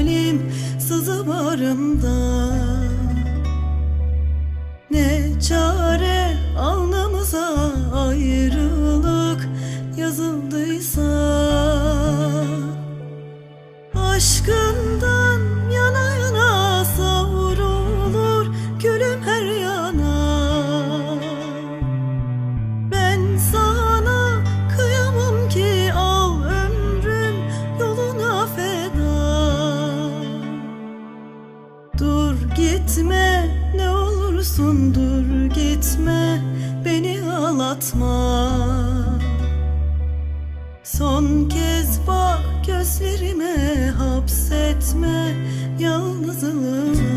ne zalim sızı barında Ne çare alnımıza ayrılık yazıldıysa. Aşkından Gitme ne olursun dur gitme beni ağlatma. Son kez bak gözlerime hapsetme yalnızlığa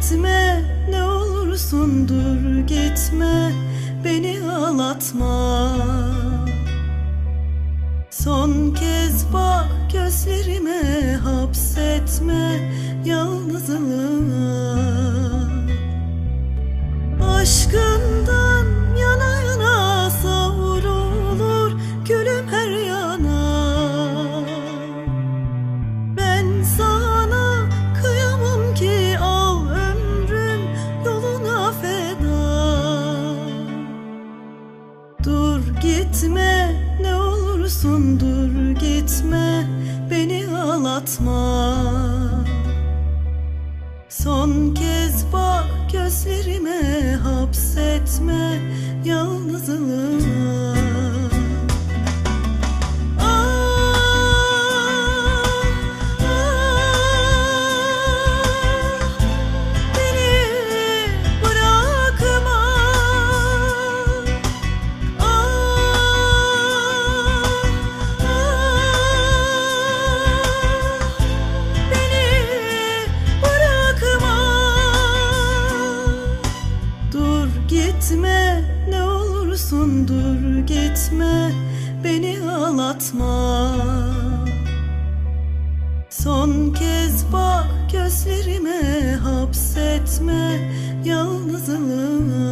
Gitme ne olursun dur gitme beni ağlatma. Son kez bak gözlerime hapsetme yalnızlığa gitme ne olursun dur gitme beni ağlatma. Son kez bak gözlerime hapsetme yalnızlığa olursun dur gitme beni ağlatma. Son kez bak gözlerime hapsetme yalnızlığa